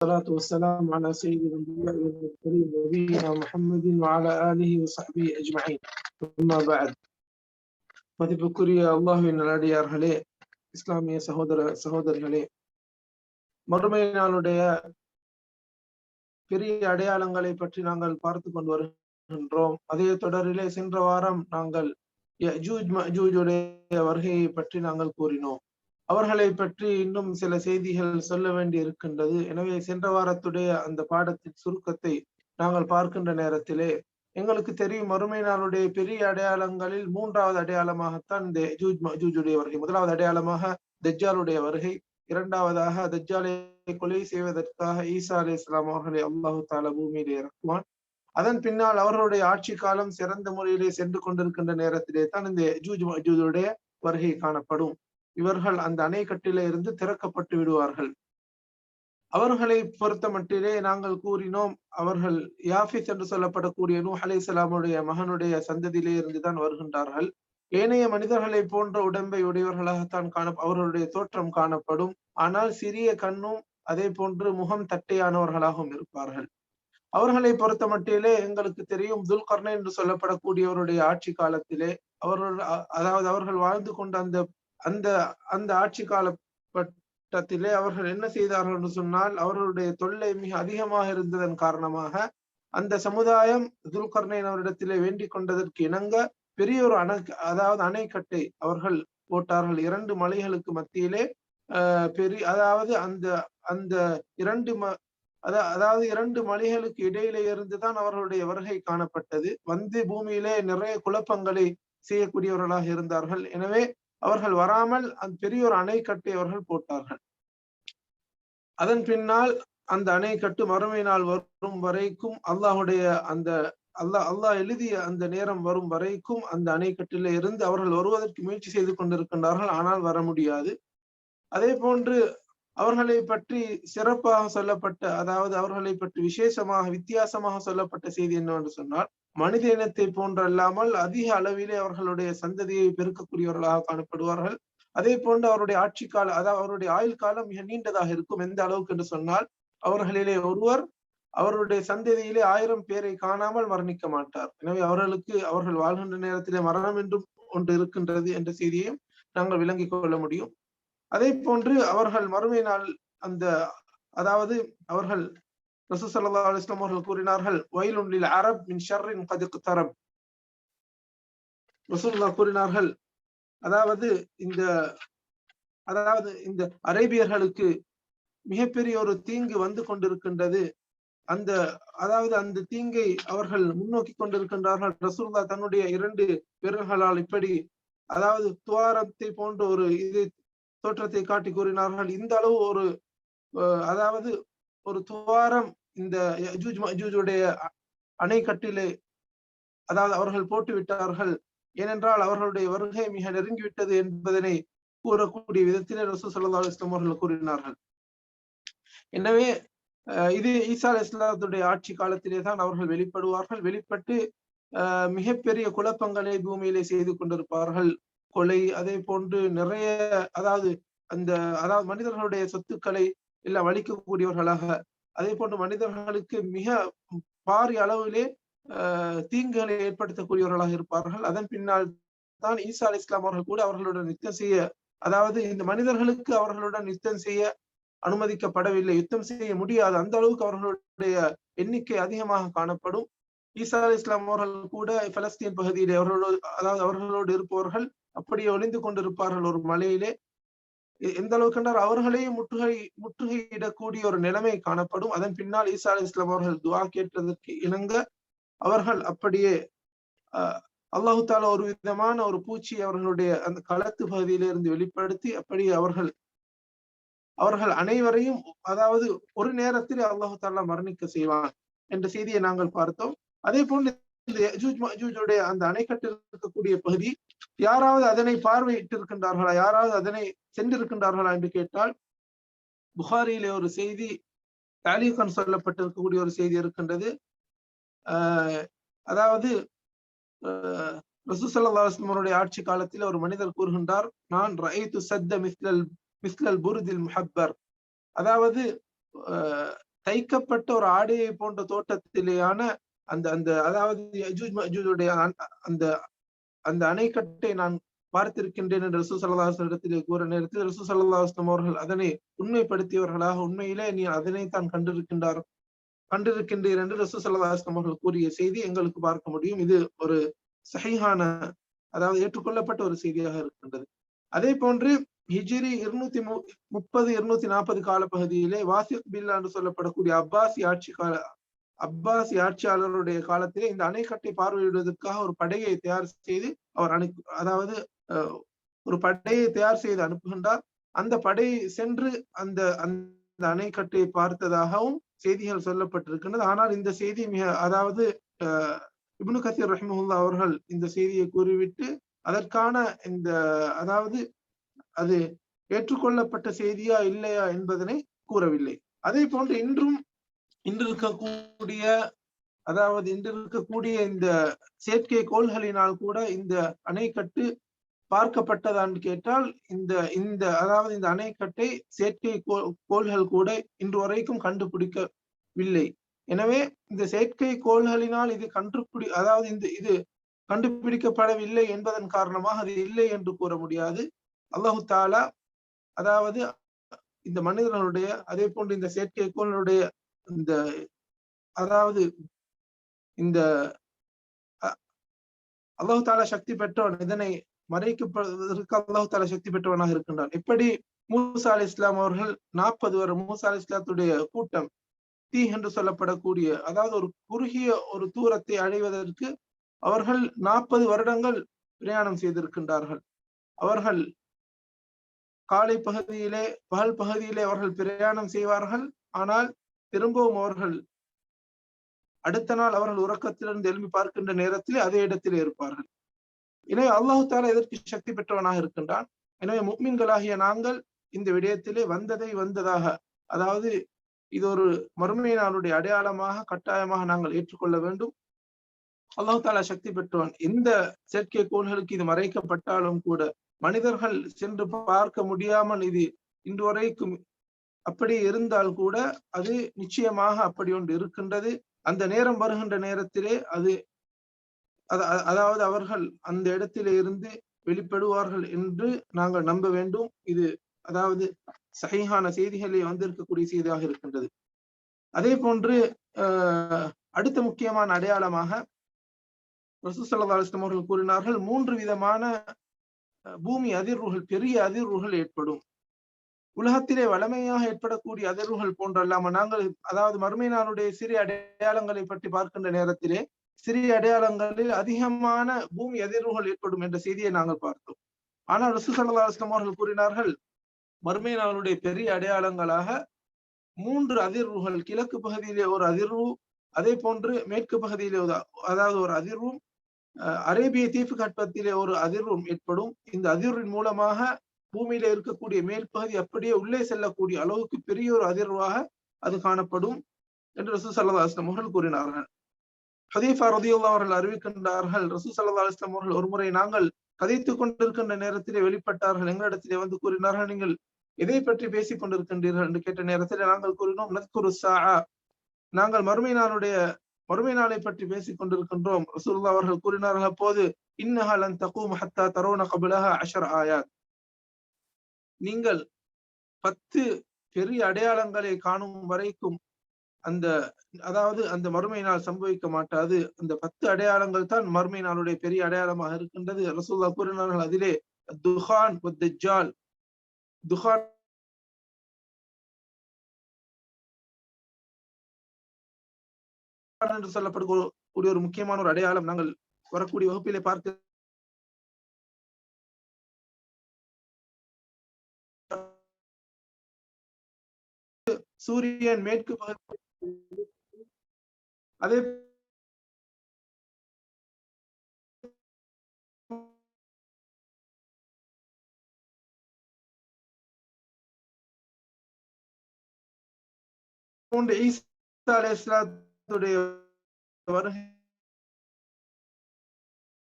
والصلاة والسلام على سيد الأنبياء والمرسلين نبينا محمد وعلى آله وصحبه أجمعين أما بعد மதிப்புக்குரிய அல்லாஹுவின் நல்லடியார்களே இஸ்லாமிய சகோதர சகோதரிகளே மறுமை நாளுடைய பெரிய அடையாளங்களை பற்றி நாங்கள் பார்த்து கொண்டு வருகின்றோம் அதே தொடரிலே சென்ற வாரம் நாங்கள் யஜூஜ் மஜூஜுடைய வருகையை பற்றி நாங்கள் கூறினோம் அவர்களை பற்றி இன்னும் சில செய்திகள் சொல்ல வேண்டி இருக்கின்றது எனவே சென்ற வாரத்துடைய அந்த பாடத்தின் சுருக்கத்தை நாங்கள் பார்க்கின்ற நேரத்திலே எங்களுக்கு தெரியும் மறுமை நாளுடைய பெரிய அடையாளங்களில் மூன்றாவது அடையாளமாகத்தான் இந்த ஜூஜ் மஜூஜுடைய வருகை முதலாவது அடையாளமாக தஜ்ஜாலுடைய வருகை இரண்டாவதாக தஜ்ஜாலை கொலை செய்வதற்காக ஈசா அலி இஸ்லாம் அவர்களை அல்லாஹு தாலா பூமியிலே இறக்குவான். அதன் பின்னால் அவர்களுடைய ஆட்சி காலம் சிறந்த முறையிலே சென்று கொண்டிருக்கின்ற நேரத்திலே தான் இந்த ஜூஜ் மஜூஜுடைய வருகை காணப்படும். இவர்கள் அந்த அணைக்கட்டில இருந்து திறக்கப்பட்டு விடுவார்கள். அவர்களை பொறுத்த மட்டிலே நாங்கள் கூறினோம் அவர்கள் யாஃபிஸ் என்று சொல்லப்படக்கூடிய நூ அலை சலாமுடைய மகனுடைய சந்ததியிலே இருந்துதான் வருகின்றார்கள். ஏனைய மனிதர்களை போன்ற உடம்பை உடையவர்களாகத்தான் காண அவர்களுடைய தோற்றம் காணப்படும். ஆனால் சிறிய கண்ணும் அதே போன்று முகம் தட்டையானவர்களாகவும் இருப்பார்கள். அவர்களை பொறுத்த மட்டிலே எங்களுக்கு தெரியும் துல்கர்ணை என்று சொல்லப்படக்கூடியவருடைய ஆட்சி காலத்திலே அவர்கள் அதாவது அவர்கள் வாழ்ந்து கொண்ட அந்த அந்த அந்த ஆட்சி காலப்பட்டத்திலே அவர்கள் என்ன செய்தார்கள் என்று சொன்னால் அவர்களுடைய தொல்லை மிக அதிகமாக இருந்ததன் காரணமாக அந்த சமுதாயம் துல்கர்ணையின் அவரிடத்திலே வேண்டிக் கொண்டதற்கு இணங்க பெரிய ஒரு அணை அதாவது அணைக்கட்டை அவர்கள் போட்டார்கள். இரண்டு மலைகளுக்கு மத்தியிலே பெரிய அதாவது அந்த அந்த இரண்டு ம அதாவது இரண்டு மலைகளுக்கு இடையிலே இருந்துதான் அவர்களுடைய வருகை காணப்பட்டது. வந்து பூமியிலே நிறைய குழப்பங்களை செய்யக்கூடியவர்களாக இருந்தார்கள். எனவே அவர்கள் வராமல் அந்த பெரிய ஒரு அணைக்கட்டை அவர்கள் போட்டார்கள். அதன் பின்னால் அந்த அணைக்கட்டு மறுமை நாள் வரும் வரைக்கும் அல்லாஹுடைய அந்த அல்லாஹ் அல்லாஹ் எழுதிய அந்த நேரம் வரும் வரைக்கும் அந்த அணைக்கட்டில இருந்து அவர்கள் வருவதற்கு முயற்சி செய்து கொண்டிருக்கின்றார்கள் ஆனால் வர முடியாது. அதே போன்று அவர்களை பற்றி சிறப்பாக சொல்லப்பட்ட அதாவது அவர்களை பற்றி விசேஷமாக வித்தியாசமாக சொல்லப்பட்ட செய்தி என்னவென்று சொன்னால் மனித இனத்தை போன்றல்லாமல் அதிக அளவிலே அவர்களுடைய சந்ததியை பெருக்கக்கூடியவர்களாக காணப்படுவார்கள். அதே போன்று அவருடைய ஆட்சி கால அதாவது அவருடைய ஆயுள் காலம் மிக நீண்டதாக இருக்கும் எந்த அளவுக்கு என்று சொன்னால் அவர்களிலே ஒருவர் அவருடைய சந்ததியிலே ஆயிரம் பேரை காணாமல் மரணிக்க மாட்டார். எனவே அவர்களுக்கு அவர்கள் வாழ்கின்ற நேரத்திலே மரணம் என்றும் ஒன்று இருக்கின்றது என்ற செய்தியையும் நாங்கள் விளங்கிக் கொள்ள முடியும். அதே போன்று அவர்கள் மறுமை நாள் அந்த அதாவது அவர்கள் ரசூசல்லா அலிஸ்லாம் அவர்கள் கூறினார்கள் வயலுண்டில் அரப் மின் ஷர்ரின் கதுக்கு தரப் ரசூல்லா கூறினார்கள் அதாவது இந்த அதாவது இந்த அரேபியர்களுக்கு மிகப்பெரிய ஒரு தீங்கு வந்து கொண்டிருக்கின்றது. அந்த அதாவது அந்த தீங்கை அவர்கள் முன்னோக்கி கொண்டிருக்கின்றார்கள். ரசூல்லா தன்னுடைய இரண்டு விரல்களால் இப்படி அதாவது துவாரத்தை போன்ற ஒரு இது தோற்றத்தை காட்டி கூறினார்கள். இந்த அளவு ஒரு அதாவது ஒரு துவாரம் இந்த யஜூஜுடைய அணைக்கட்டிலே அதாவது அவர்கள் போட்டு விட்டார்கள். ஏனென்றால் அவர்களுடைய வருகை மிக நெருங்கிவிட்டது என்பதனை கூறக்கூடிய விதத்திலே ரசூ சல்லா இஸ்லாம் அவர்கள் கூறினார்கள். எனவே இது ஈசா இஸ்லாத்துடைய ஆட்சி காலத்திலே தான் அவர்கள் வெளிப்படுவார்கள். வெளிப்பட்டு மிகப்பெரிய குழப்பங்களை பூமியிலே செய்து கொண்டிருப்பார்கள். கொலை அதே போன்று நிறைய அதாவது அந்த அதாவது மனிதர்களுடைய சொத்துக்களை இல்ல வலிக்கக்கூடியவர்களாக. அதே போன்று மனிதர்களுக்கு மிக பாரிய அளவிலே தீங்குகளை ஏற்படுத்தக்கூடியவர்களாக இருப்பார்கள். அதன் பின்னால் தான் ஈசா அலி இஸ்லாம் அவர்கள் கூட அவர்களுடன் யுத்தம் செய்ய அதாவது இந்த மனிதர்களுக்கு அவர்களுடன் யுத்தம் செய்ய அனுமதிக்கப்படவில்லை. யுத்தம் செய்ய முடியாது. அந்த அளவுக்கு அவர்களுடைய எண்ணிக்கை அதிகமாக காணப்படும். ஈசா அலி இஸ்லாம் அவர்கள் கூட பலஸ்தீன் பகுதியிலே அவர்களோடு அதாவது அவர்களோடு இருப்பவர்கள் அப்படியே ஒளிந்து கொண்டிருப்பார்கள் ஒரு மலையிலே. எந்த அளவுக்கு என்றால் அவர்களையும் முற்றுகை முற்றுகையிடக்கூடிய ஒரு நிலைமை காணப்படும். அதன் பின்னால் ஈசா அலி இஸ்லாம் அவர்கள் துவா கேட்டதற்கு இணங்க அவர்கள் அப்படியே அல்லாஹு தாலா ஒரு விதமான ஒரு பூச்சி அவர்களுடைய அந்த களத்து பகுதியிலிருந்து வெளிப்படுத்தி அப்படி அவர்கள் அவர்கள் அனைவரையும் அதாவது ஒரு நேரத்தில் அல்லாஹு தாலா மரணிக்க செய்வான் என்ற செய்தியை நாங்கள் பார்த்தோம். அதே போன்று அந்த அணைக்கட்டில் இருக்கக்கூடிய பகுதி யாராவது அதனை பார்வையிட்டு இருக்கின்றார்களா யாராவது அதனை சென்றிருக்கின்றார்களா என்று கேட்டால் புகாரியிலே ஒரு செய்தி தாலிகன் சொல்லப்பட்டிருக்கக்கூடிய ஒரு செய்தி இருக்கின்றது. ஆஹ் அதாவது ரசூசல்லாஸ்மருடைய ஆட்சி காலத்தில் ஒரு மனிதர் கூறுகின்றார் நான் ரஐத்து சத்த மிஸ்லல் மிஸ்லல் புருதில் முஹப்பர். அதாவது தைக்கப்பட்ட ஒரு ஆடையை போன்ற தோட்டத்திலேயான அந்த அந்த அதாவது அந்த அந்த அணைக்கட்டை நான் பார்த்திருக்கின்றேன் என்று ரசூ சல்லாஹ் கூற நேரத்தில் ரசூ சல்லாஹம் அவர்கள் அதனை உண்மைப்படுத்தியவர்களாக உண்மையிலே நீ அதனை தான் கண்டிருக்கின்றார் கண்டிருக்கின்றீர் என்று ரசூ சல்லாஹம் அவர்கள் கூறிய செய்தி எங்களுக்கு பார்க்க முடியும். இது ஒரு சஹிஹான அதாவது ஏற்றுக்கொள்ளப்பட்ட ஒரு செய்தியாக இருக்கின்றது. அதே போன்று ஹிஜிரி இருநூத்தி முப்பது இருநூத்தி நாற்பது கால பகுதியிலே வாசிக் பில்லா என்று சொல்லப்படக்கூடிய அப்பாசி ஆட்சி கால அப்பாசி ஆட்சியாளருடைய காலத்திலே இந்த அணைக்கட்டை பார்வையிடுவதற்காக ஒரு படையை தயார் செய்து அவர் அணு அதாவது ஒரு படையை தயார் செய்து அனுப்புகின்றார். அந்த படை சென்று அந்த அந்த அணைக்கட்டை பார்த்ததாகவும் செய்திகள் சொல்லப்பட்டிருக்கின்றது. ஆனால் இந்த செய்தி மிக அதாவது இப்னு கசீர் ரஹ்மஹுல்லா அவர்கள் இந்த செய்தியை கூறிவிட்டு அதற்கான இந்த அதாவது அது ஏற்றுக்கொள்ளப்பட்ட செய்தியா இல்லையா என்பதனை கூறவில்லை. அதே போன்று இன்றும் இன்று இருக்கக்கூடிய அதாவது இன்று இருக்கக்கூடிய இந்த செயற்கை கோள்களினால் கூட இந்த அணைக்கட்டு பார்க்கப்பட்டதான்னு கேட்டால் இந்த இந்த அதாவது இந்த அணைக்கட்டை செயற்கை கோள்கள் கூட இன்று வரைக்கும் கண்டுபிடிக்கவில்லை. எனவே இந்த செயற்கை கோள்களினால் இது கண்டுபிடி அதாவது இந்த இது கண்டுபிடிக்கப்படவில்லை என்பதன் காரணமாக அது இல்லை என்று கூற முடியாது. அல்லாஹு தாலா அதாவது இந்த மனிதர்களுடைய அதே போன்று இந்த செயற்கை கோள்களுடைய இந்த அதாவது இந்த அல்லாஹு தாலா சக்தி பெற்றவன் இதனை மறைக்கப்படுவதற்கு அல்லாஹு தாலா சக்தி பெற்றவனாக இருக்கின்றான். எப்படி மூசா அலி இஸ்லாம் அவர்கள் நாற்பது வரை மூசா அலி இஸ்லாத்துடைய கூட்டம் தீ என்று சொல்லப்படக்கூடிய அதாவது ஒரு குறுகிய ஒரு தூரத்தை அடைவதற்கு அவர்கள் நாற்பது வருடங்கள் பிரயாணம் செய்திருக்கின்றார்கள். அவர்கள் காலை பகுதியிலே பகல் பகுதியிலே அவர்கள் பிரயாணம் செய்வார்கள். ஆனால் திரும்பவும் அவர்கள் அடுத்த நாள் அவர்கள் உறக்கத்திலிருந்து எழுப்பி பார்க்கின்ற நேரத்திலே அதே இடத்தில் இருப்பார்கள். எனவே அல்லாஹு தாலா எதற்கு சக்தி பெற்றவனாக இருக்கின்றான்? எனவே முக்மீன்களாகிய நாங்கள் இந்த விடயத்திலே வந்ததை வந்ததாக அதாவது இது ஒரு மறுமை நாளுடைய அடையாளமாக கட்டாயமாக நாங்கள் ஏற்றுக்கொள்ள வேண்டும். அல்லாஹு தாலா சக்தி பெற்றவன் இந்த செயற்கை கோள்களுக்கு இது மறைக்கப்பட்டாலும் கூட மனிதர்கள் சென்று பார்க்க முடியாமல் இது இன்று வரைக்கும் அப்படி இருந்தால் கூட அது நிச்சயமாக அப்படி ஒன்று இருக்கின்றது. அந்த நேரம் வருகின்ற நேரத்திலே அது அதாவது அவர்கள் அந்த இடத்திலே இருந்து வெளிப்படுவார்கள் என்று நாங்கள் நம்ப வேண்டும். இது அதாவது சகிஹான செய்திகளே வந்திருக்கக்கூடிய செய்தியாக இருக்கின்றது. அதே போன்று அடுத்த முக்கியமான அடையாளமாக ரசூசல்லாஸ்லம் அவர்கள் கூறினார்கள் மூன்று விதமான பூமி அதிர்வுகள் பெரிய அதிர்வுகள் ஏற்படும். உலகத்திலே வளமையாக ஏற்படக்கூடிய அதிர்வுகள் போன்றல்லாம நாங்கள் அதாவது மறுமை நாளுடைய சிறிய அடையாளங்களை பற்றி பார்க்கின்ற நேரத்திலே சிறிய அடையாளங்களில் அதிகமான பூமி அதிர்வுகள் ஏற்படும் என்ற செய்தியை நாங்கள் பார்த்தோம். ஆனால் ரசூசல்லா அவர்கள் கூறினார்கள் மறுமை நாளுடைய பெரிய அடையாளங்களாக மூன்று அதிர்வுகள் கிழக்கு பகுதியிலே ஒரு அதிர்வு அதே போன்று மேற்கு பகுதியிலே அதாவது ஒரு அதிர்வும் அரேபிய தீப்பு கட்பத்திலே ஒரு அதிர்வும் ஏற்படும். இந்த அதிர்வின் மூலமாக பூமியில இருக்கக்கூடிய மேற்பகுதி அப்படியே உள்ளே செல்லக்கூடிய அளவுக்கு பெரிய ஒரு அதிர்வாக அது காணப்படும் என்று ரசூ சல்லா அஸ்லம் அவர்கள் கூறினார்கள். ஹதீஃபா ரதியுல்லா அவர்கள் அறிவிக்கின்றார்கள் ரசூ சல்லா அஸ்லம் அவர்கள் ஒருமுறை நாங்கள் கதைத்துக் கொண்டிருக்கின்ற நேரத்திலே வெளிப்பட்டார்கள் எங்களிடத்திலே வந்து கூறினார்கள் நீங்கள் எதை பற்றி பேசிக் கொண்டிருக்கின்றீர்கள்? என்று கேட்ட நேரத்தில் நாங்கள் கூறினோம் நத்குரு சா நாங்கள் மறுமை நாளுடைய மறுமை நாளை பற்றி பேசிக் கொண்டிருக்கின்றோம் ரசூல்லா அவர்கள் கூறினார்கள் அப்போது இன்னஹலன் தகூம் ஹத்தா தரோன கபிலஹா அஷர் ஆயாத். நீங்கள் பத்து பெரிய அடையாளங்களை காணும் வரைக்கும் அந்த அதாவது அந்த மறுமை நாள் சம்பவிக்க மாட்டாது. அந்த பத்து அடையாளங்கள் தான் மறுமை நாளுடைய பெரிய அடையாளமாக இருக்கின்றது. ரசூல்லா கூறினார்கள் அதிலே துஹான் தஜ்ஜால். துஹான் என்று சொல்லப்படக்கூடிய ஒரு முக்கியமான ஒரு அடையாளம் நாங்கள் வரக்கூடிய வகுப்பிலே பார்க்க சூரியன் மேற்கு அதே போன்ற ஈசா அலை இஸ்லாத்துடைய வருகை